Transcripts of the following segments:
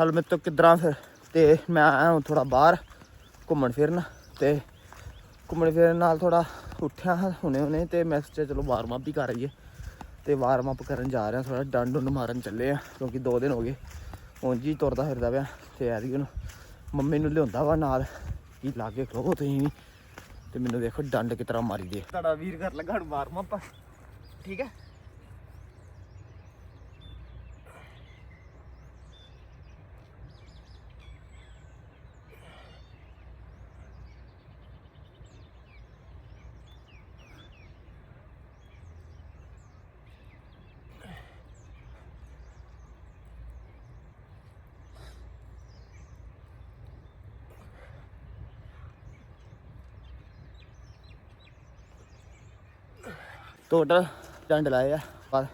ਹਲ ਮੈਂ ਤੋਂ ਕਿੱਧਰਾਂ ਫਿਰ? ਤੇ ਮੈਂ ਆਇਆ ਹਾਂ ਥੋੜਾ ਬਾਹਰ ਘੁੰਮਣ ਫਿਰਨ ਤੇ ਘੁੰਮਣ ਫਿਰਨ ਨਾਲ ਥੋੜਾ ਉੱਠਿਆ ਹੁਣੇ ਹੁਣੇ ਤੇ ਮੈਂ ਸੋਚਿਆ ਚਲੋ ਵਾਰਮ ਅਪ ਹੀ ਕਰ ਆਈਏ ਤੇ ਵਾਰਮ ਅਪ ਕਰਨ ਜਾ ਰਿਹਾ ਥੋੜਾ ਡੰਡ ਡੁੰਡ ਮਾਰਨ ਚੱਲੇ ਆ ਕਿਉਂਕਿ 2 ਦਿਨ ਹੋ ਗਏ ਉਂਝ ਹੀ ਤੁਰਦਾ ਫਿਰਦਾ ਪਿਆ ਤੇ ਐਤਕੀ ਹੁਣ ਮੰਮੀ ਨੂੰ ਲਿਆਉਂਦਾ ਵਾ ਨਾਲ ਕੀ ਲਾਗੇ ਖਲੋ ਤੁਸੀਂ ਵੀ ਤੇ ਮੈਨੂੰ ਦੇਖੋ ਡੰਡ ਕਿਸ ਮਾਰੀ ਦੇ। ਤੁਹਾਡਾ ਵੀਰ ਕਰ ਲੱਗਾ ਹੁਣ ਵਾਰਮ ਅਪ ਠੀਕ ਹੈ? ਟੋਟਲ ਡੰਡ ਲਾਏ ਆ। ਪਰ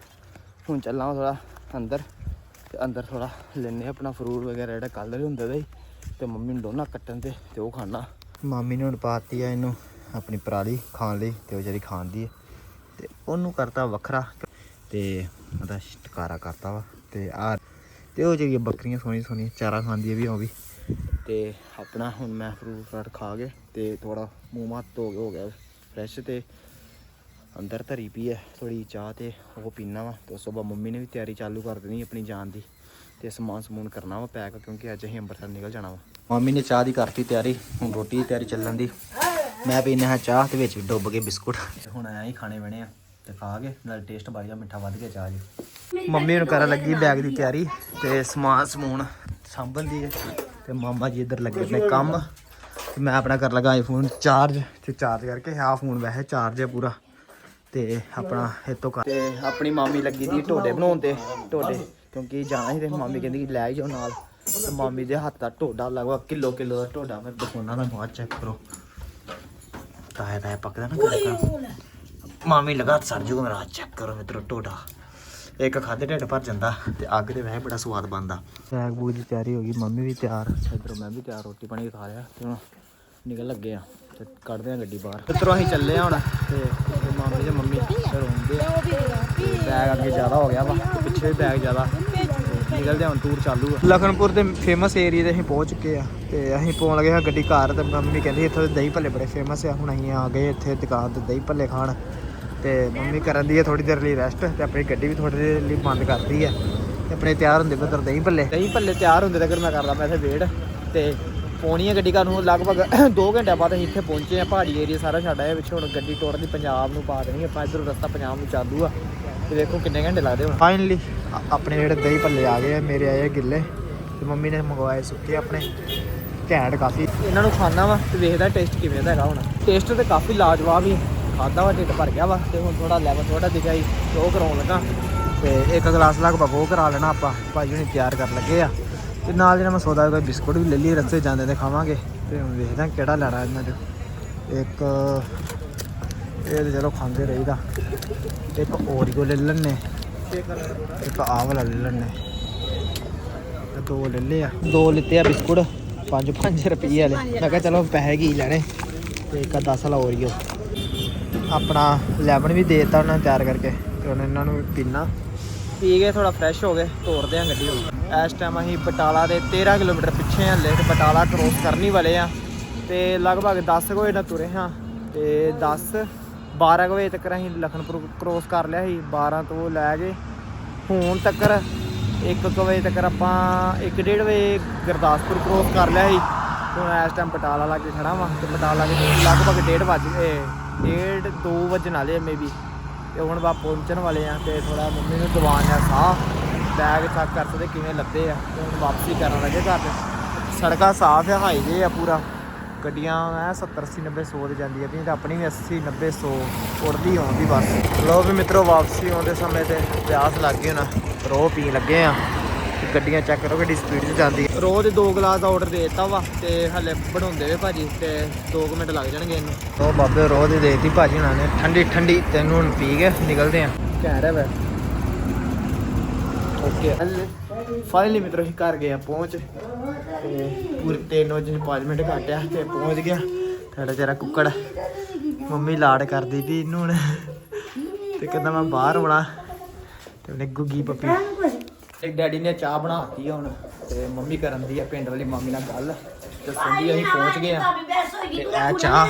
ਹੁਣ ਚੱਲਾਂ ਥੋੜਾ ਅੰਦਰ ਤੇ ਅੰਦਰ ਥੋੜਾ ਲੈਨੇ ਆਪਣਾ ਫਰੂਟ ਵਗੈਰਾ ਜਿਹੜਾ ਕੱਲ ਦੇ ਹੁੰਦੇ ਸੀ ਤੇ ਮੰਮੀ ਨੂੰ ਦੋਨਾ ਕੱਟਣ ਤੇ ਤੇ ਉਹ ਖਾਣਾ। ਮਾਮੀ ਨੇ ਹੁਣ ਪਾਤੀ ਆ ਇਹਨੂੰ ਆਪਣੀ ਪਰਾਲੀ ਖਾਣ ਲਈ ਤੇ ਉਹ ਜਿਹੜੀ ਖਾਂਦੀ ਹੈ ਤੇ ਉਹਨੂੰ ਕਰਤਾ ਵੱਖਰਾ ਤੇ ਉਹਦਾ ਸ਼ਿਕਾਰਾ ਕਰਤਾ ਵਾ ਤੇ ਆ ਤੇ ਉਹ ਜਿਹੜੀਆਂ ਬੱਕਰੀਆਂ ਸੋਹਣੀ ਸੋਹਣੀ ਚਾਰਾ ਖਾਂਦੀ ਵੀ ਉਹ ਵੀ। ਤੇ ਆਪਣਾ ਹੁਣ ਮੈਂ ਫਰੂਟ ਫਰਾਟ ਖਾ ਕੇ ਤੇ ਥੋੜਾ ਮੂੰਹ ਮੱਤ ਧੋ ਕੇ ਹੋ ਗਿਆ ਫਰੈਸ਼ ਤੇ ਅੰਦਰ ਧਰੀ ਪਈ ਹੈ ਥੋੜੀ ਚਾਹ ਤੇ ਉਹ ਪੀਣਾ ਵਾ, ਤੇ ਉਸ ਤੋਂ ਬਾਅਦ ਮੰਮੀ ਨੇ ਵੀ ਤਿਆਰੀ ਚਾਲੂ ਕਰ ਦੇਣੀ ਆਪਣੀ ਜਾਣ ਦੀ, ਤੇ ਸਮਾਨ ਸਮੂਨ ਕਰਨਾ ਵਾ ਪੈਕ, ਕਿਉਂਕਿ ਅੱਜ ਅਸੀਂ ਅੰਮ੍ਰਿਤਸਰ ਨਿਕਲ ਜਾਣਾ ਵਾ। ਮੰਮੀ ਨੇ ਚਾਹ ਦੀ ਕਰਤੀ ਤਿਆਰੀ, ਹੁਣ ਰੋਟੀ ਦੀ ਤਿਆਰੀ ਚੱਲਣ ਦੀ। ਮੈਂ ਪੀਣਾ ਹਾਂ ਚਾਹ ਤੇ ਵਿੱਚ ਡੁੱਬ ਕੇ ਬਿਸਕੁਟ। ਹੁਣ ਐਂ ਹੀ ਖਾਣੇ ਬਣੇ ਆ, ਤੇ ਖਾ ਕੇ ਨਾਲ ਟੇਸਟ ਬੜੀ ਆ, ਮਿੱਠਾ ਵੱਧ ਗਿਆ ਚਾਹ ਜੀ ਮੰਮੀ ਨੂੰ ਕਰਨ ਲੱਗੀ ਬੈਗ ਦੀ ਤਿਆਰੀ, ਤੇ ਸਮਾਨ ਸਮੂਨ ਸਾਂਭਣ ਦੀ ਹੈ ਤੇ ਮਾਮਾ ਜੀ ਇੱਧਰ ਲੱਗੇ ਨੇ ਕੰਮ। ਤੇ ਮੈਂ ਆਪਣਾ ਕਰ ਲਗਾ ਆਈਫੋਨ ਚਾਰਜ ਤੇ ਚਾਰਜ ਕਰਕੇ, ਆਹ ਫੋਨ ਵੈਸੇ ਚਾਰਜ ਹੈ ਪੂਰਾ। ਤੇ ਆਪਣਾ ਇਹ ਤੋਂ ਕਰ ਤੇ ਆਪਣੀ ਮਾਮੀ ਲੱਗੀ ਦੀ ਢੋਡੇ ਬਣਾਉਣ ਤੇ ਢੋਡੇ ਕਿਉਂਕਿ ਜਾਣਾ ਸੀ ਤੇ ਮਾਮੀ ਕਹਿੰਦੀ ਲੈ ਜਾਓ ਨਾਲ। ਤੇ ਮਾਮੀ ਦੇ ਹੱਥ ਦਾ ਢੋਡਾ ਲਗਵਾ ਕਿਲੋ ਕਿਲੋ ਦਾ ਢੋਡਾ ਮੈਂ ਦਿਖਾਉਣਾ ਨਾ ਬਾਅਦ ਚੈੱਕ ਕਰੋ। ਤਾਇਆ ਤਾਇਆ ਪੱਕਦਾ ਨਾ ਕਰ ਮਾਮੀ ਲਗਾ ਸਰ ਜੂਗਾ ਮੇਰਾ ਚੈੱਕ ਕਰੋ ਮਿੱਤਰੋ ਢੋਡਾ। ਇੱਕ ਖਾਦੇ ਢਿੱਡ ਭਰ ਜਾਂਦਾ ਤੇ ਅੱਗ ਦੇ ਵੈਸੇ ਬੜਾ ਸਵਾਦ ਬਣਦਾ। ਬੈਗ ਬੂਗ ਦੀ ਤਿਆਰੀ ਹੋ ਗਈ ਮੰਮੀ ਵੀ ਤਿਆਰ। ਇਧਰੋਂ ਮੈਂ ਵੀ ਤਿਆਰ ਰੋਟੀ ਪਾਣੀ ਖਾ ਲਿਆ ਤੇ ਹੁਣ ਨਿਕਲ ਲੱਗੇ ਆ। ਤੇ ਕੱਢਦੇ ਆ ਗੱਡੀ ਬਾਹਰ। ਮਿੱਤਰੋ ਅਸੀਂ ਚੱਲੇ ਆ ਹੁਣ ਤੇ ਮਾਮੀ ਤੇ ਮੰਮੀ ਫਿਰ ਹੁੰਦੇ ਆ। ਬੈਗ ਅੱਗੇ ਜ਼ਿਆਦਾ ਹੋ ਗਿਆ ਵਾ ਪਿੱਛੇ ਵੀ ਬੈਗ ਜ਼ਿਆਦਾ। ਨਿਕਲਦੇ ਹੁਣ ਟੂਰ ਚਾਲੂ ਆ। ਲਖਨਪੁਰ ਦੇ ਫੇਮਸ ਏਰੀਆ ਤੇ ਅਸੀਂ ਪਹੁੰਚ ਚੁੱਕੇ ਆ। ਤੇ ਅਸੀਂ ਪਹੁੰਚ ਲੱਗੇ ਹਾਂ ਗੱਡੀ ਘਰ ਤੇ ਮੰਮੀ ਕਹਿੰਦੀ ਇੱਥੇ ਦੇ ਦਹੀਂ ਭੱਲੇ ਬੜੇ ਫੇਮਸ ਆ। ਹੁਣ ਅਸੀਂ ਆ ਗਏ ਇੱਥੇ ਦੁਕਾਨ ਤੇ ਦਹੀਂ ਭੱਲੇ ਖਾਣ। ਤੇ ਮੰਮੀ ਕਰਨ ਦੀ ਹੈ ਥੋੜੀ ਦੇਰ ਲਈ ਰੈਸਟ ਤੇ ਆਪਣੀ ਗੱਡੀ ਵੀ ਥੋੜੀ ਦੇਰ ਲਈ ਬੰਦ ਕਰਦੀ ਹੈ ਤੇ ਆਪਣੇ ਤਿਆਰ ਹੁੰਦੇ ਪਏ ਦਹੀਂ ਭੱਲੇ। ਦਹੀਂ ਭੱਲੇ ਤਿਆਰ ਹੁੰਦੇ ਤੱਕ ਮੈਂ ਕਰਦਾ ਮੈਂ ਇੱਥੇ ਵੇਟ ਤੇ ਪੌਣੀ ਹੈ ਗੱਡੀ ਕਰਨ ਨੂੰ ਲਗਭਗ 2 ਘੰਟਿਆਂ ਬਾਅਦ ਅਸੀਂ ਇੱਥੇ ਪਹੁੰਚੇ ਆ ਪਹਾੜੀ ਏਰੀਆ ਸਾਰਾ ਛੱਡ ਆਏ ਵਿੱਚ ਹੁਣ ਗੱਡੀ ਟੁੱਟਦੀ ਪੰਜਾਬ ਨੂੰ ਪਾ ਦੇਣੀ ਆਪਾਂ ਇਧਰੋਂ ਰਸਤਾ ਪੰਜਾਬ ਨੂੰ ਚਾਲੂ ਆ। ਤੇ ਦੇਖੋ ਕਿੰਨੇ ਘੰਟੇ ਲੱਗਦੇ ਹੁਣ। ਫਾਈਨਲੀ ਆਪਣੇ ਜਿਹੜੇ ਦਹੀਂ ਭੱਲੇ ਆ ਗਏ ਆ ਮੇਰੇ ਆਏ ਆ ਗਿੱਲੇ ਤੇ ਮੰਮੀ ਨੇ ਮੰਗਵਾਏ ਸੁੱਕੇ ਆਪਣੇ ਘੈਂਟ ਕਾਫੀ। ਇਹਨਾਂ ਨੂੰ ਖਾਣਾ ਵਾ ਤੇ ਵੇਖਦਾ ਟੇਸਟ ਕਿਵੇਂ ਦਾ ਹੈਗਾ ਹੁਣ। ਟੇਸਟ ਤੇ ਕਾਫੀ ਲਾਜਵਾਬ ਹੀ ਖਾਦਾ ਵਾ ਢਿੱਡ ਭਰ ਗਿਆ ਵਾ ਤੇ ਹੁਣ ਥੋੜਾ ਲੈਵਲ ਥੋੜਾ ਦਿਖਾਈ ਉਹ ਕਰਾਉਣ ਲੱਗਾ। ਤੇ ਇੱਕ ਗਲਾਸ ਲਗਭਗ ਉਹ ਕਰਾ ਲੈਣਾ ਆਪਾਂ ਭਾਈ ਹੁਣੀ ਤਿਆਰ ਕਰਨ ਲੱਗੇ ਆ। ਤੇ ਨਾਲ ਜਿਹੜਾ ਮੈਂ ਸੌਦਾ ਕੋਈ ਬਿਸਕੁਟ ਵੀ ਲੈ ਲਈ, ਰਸਤੇ ਜਾਂਦੇ ਤੇ ਖਾਵਾਂਗੇ। ਤੇ ਹੁਣ ਵੇਖਦਾ ਕਿਹੜਾ ਲੈਣਾ ਇਹਨਾਂ ਚੋਂ। ਇੱਕ, ਇਹ ਤੇ ਚਲੋ ਖਾਂਦੇ ਰਹੀਦਾ। ਇੱਕ ਓਰੀਓ ਲੈ ਲੈਣੇ ਇੱਕ ਆਹ ਵਾਲਾ ਲੈ ਲੈਣੇ ਤੇ ਦੋ ਲੈ ਲਏ ਆ। ਦੋ ਲਿੱਤੇ ਆ ਬਿਸਕੁਟ 5 5 ਰੁਪਏ ਵਾਲੇ। ਮੈਂ ਕਿਹਾ ਚਲੋ ਪੈਸੇ ਕੀ ਲੈਣੇ? ਤੇ ਇੱਕ 10 ਵਾਲਾ ਓਰੀਓ ਆਪਣਾ ਲੈਮਨ ਵੀ ਦੇ ਦਿੱਤਾ ਉਹਨਾਂ ਨੇ ਤਿਆਰ ਕਰਕੇ। ਤੇ ਹੁਣ ਇਹਨਾਂ ਨੂੰ ਪੀਣਾ। ਪੀ ਕੇ ਥੋੜਾ ਫਰੈਸ਼ ਹੋ ਗਏ, ਤੋਰਦੇ ਆ ਗੱਡੀ ਹੁਣ ਇਸ ਟਾਈਮ ਅਸੀਂ ਬਟਾਲਾ ਦੇ 13 ਕਿਲੋਮੀਟਰ ਪਿੱਛੇ ਹਲੇ ਤੇ ਬਟਾਲਾ ਕ੍ਰੋਸ ਕਰਨੀ ਵਾਲੇ ਆ ਤੇ ਲਗਭਗ 10 ਕੁ ਵਜੇ ਨਾਲ ਤੁਰੇ ਹਾਂ, ਤੇ 10 12 ਕੁ ਵਜੇ ਤੱਕ ਅਸੀਂ ਲਖਨਪੁਰ ਕ੍ਰੋਸ ਕਰ ਲਿਆ ਸੀ 12 ਤੋਂ ਲੈ ਕੇ ਹੁਣ ਤੱਕ 1 ਵਜੇ ਤੱਕ ਆਪਾਂ 1:30 ਵਜੇ ਗੁਰਦਾਸਪੁਰ ਕ੍ਰੋਸ ਕਰ ਲਿਆ ਸੀ। ਹੁਣ ਇਸ ਟਾਈਮ ਬਟਾਲਾ ਲਾ ਕੇ ਖੜਾ ਵਾਂ, ਤੇ ਬਟਾਲਾ ਦੇ ਲਗਭਗ 1:30 ਵਜ ਗਏ 1:30 2 ਵਜਣ ਵਾਲੇ ਮੇਬੀ ਤੇ ਹੁਣ ਬਾ ਪਹੁੰਚਣ ਵਾਲੇ ਆ ਤੇ ਥੋੜਾ ਮੰਮੀ ਨੂੰ ਦਵਾਨ ਆ, ਸਾਹ ਬੈਗ ਚੈੱਕ ਕਰ ਸਕਦੇ ਕਿਵੇਂ ਲੱਭੇ ਆ ਤੇ ਹੁਣ ਵਾਪਸੀ ਕਰਨ ਲੱਗੇ ਘਰ ਤੇ ਸੜਕਾਂ ਸਾਫ਼ ਆ ਹਾਈਵੇ ਆ ਪੂਰਾ। ਗੱਡੀਆਂ ਐ 70 80 90 100 ਤੇ ਜਾਂਦੀ ਆ ਵੀ ਤੇ ਆਪਣੀ ਵੀ 80 90 100 ਉੜਦੀ ਆਉਂਦੀ ਬਸ। ਲੋ ਵੀ ਮਿੱਤਰੋ, ਵਾਪਸੀ ਆਉਂਦੇ ਸਮੇਂ ਤੇ ਪਿਆਸ ਲੱਗ ਗਈ ਹੋਣਾ, ਰੋਹ ਪੀਣ ਲੱਗੇ ਆ। ਤੇ ਗੱਡੀਆਂ ਚੈੱਕ ਕਰੋ ਗੱਡੀ ਸਪੀਡ 'ਚ ਜਾਂਦੀ ਹੈ। ਰੋਜ਼ ਦੇ 2 ਗਲਾਸ ਦਾ ਆਰਡਰ ਦੇ ਦਿੱਤਾ ਵਾ ਤੇ ਹਲੇ ਬਣਾਉਂਦੇ ਵੇ ਭਾਜੀ ਤੇ 2 ਮਿੰਟ ਲੱਗ ਜਾਣਗੇ ਇਹਨੂੰ। ਉਹ ਬਾਬੇ ਰੋਜ਼ ਦੀ ਦੇਤੀ ਭਾਜੀ ਉਹਨਾਂ ਨੇ। ਠੰਡੀ ਠੰਡੀ ਤੈਨੂੰ ਹੁਣ ਪੀ ਕੇ ਨਿਕਲਦੇ ਆ। ਕਹਿ ਰਿਹਾ ਵੇ। ਓਕੇ ਫਾਈਨਲੀ ਮਿੱਤਰੋ ਅਸੀਂ ਘਰ ਗਏ ਆ ਪਹੁੰਚ। ਤੇ ਪੂਰੇ 3 ਵਜੇ 5 ਮਿੰਟ ਘਟਿਆ ਤੇ ਪਹੁੰਚ ਗਿਆ। ਸਾਡਾ ਤੇਰਾ ਕੁੱਕੜ ਮੰਮੀ ਲਾੜ ਕਰਦੀ ਤੀ ਇਹਨੂੰ ਹੁਣ। ਤੇ ਕਹਿੰਦਾ ਮੈਂ ਬਾਹਰ ਆਉਣਾ। ਤੇ ਉਹਨੇ ਗੁੱਗੀ ਪੱਪੀ। ਤੇ ਡੈਡੀ ਨੇ ਚਾਹ ਬਣਾਤੀ ਆ ਹੁਣ ਤੇ ਮੰਮੀ ਕਰਨ ਦੀ ਆ ਪਿੰਡ ਵਾਲੀ ਮਾਮੀ ਨਾਲ ਗੱਲ। ਤੇ ਸੰਦੀ ਅਸੀਂ ਪਹੁੰਚ ਗਏ ਆ। ਤੇ ਇਹ ਚਾਹ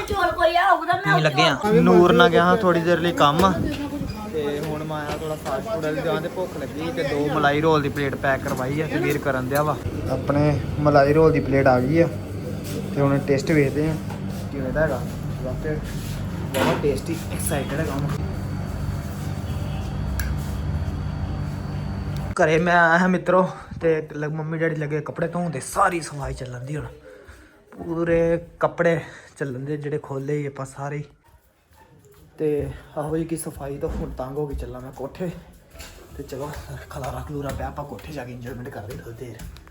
ਪੀਣ ਲੱਗੇ ਆ। ਨੂਰ ਨਾਲ ਗਿਆ ਹਾਂ ਥੋੜੀ ਦੇਰ ਲਈ ਕੰਮ। ਤੇ ਹੁਣ ਮੈਂ ਆਇਆ ਥੋੜਾ ਫਾਸਟ ਫੂਡ ਵਾਲੀ ਦੁਕਾਨ ਤੇ ਭੁੱਖ ਲੱਗੀ ਤੇ ਦੋ ਮਲਾਈ ਰੋਲ ਦੀ ਪਲੇਟ ਪੈਕ ਕਰਵਾਈ ਆ ਤੇ ਵੀਰ ਕਰਨ ਦਿਆ ਵਾ। ਆਪਣੇ ਮਲਾਈ ਰੋਲ ਦੀ ਪਲੇਟ ਆ ਗਈ ਆ ਤੇ ਹੁਣ ਟੇਸਟ ਵੇਖਦੇ ਆ। ਕਿਵੇਂ ਦਾ ਹੈਗਾ? ਬਹੁਤ ਟੇਸਟੀ ਐਕਸਾਈਟਡ ਹੈਗਾ ਮੈਂ ਘਰੇ ਮੈਂ ਆਇਆ ਹਾਂ ਮਿੱਤਰੋ ਤੇ ਲ- ਮੰਮੀ ਡੈਡੀ ਲੱਗੇ ਕੱਪੜੇ ਧੋਣ ਤੇ ਸਾਰੀ ਸਫ਼ਾਈ ਚੱਲਣ ਦੀ ਹੁਣ। ਪੂਰੇ ਕੱਪੜੇ ਚੱਲਣ ਦੇ ਜਿਹੜੇ ਖੋਲੇ ਹੀ ਆਪਾਂ ਸਾਰੇ। ਹੀ। ਤੇ ਆਹੋ ਜੀ ਕੀ ਸਫ਼ਾਈ ਤਾਂ ਹੁਣ ਤੰਗ ਹੋ ਕੇ ਚੱਲਾਂ ਮੈਂ ਕੋਠੇ। ਤੇ ਚਲੋ, ਖਲਾਰਾ ਖਲੂਰਾ ਪਿਆ, ਆਪਾਂ ਕੋਠੇ ਜਾ ਕੇ ਇੰਜੋਇਮੈਂਟ ਕਰਦੇ ਥੋੜੀ ਦੇਰ।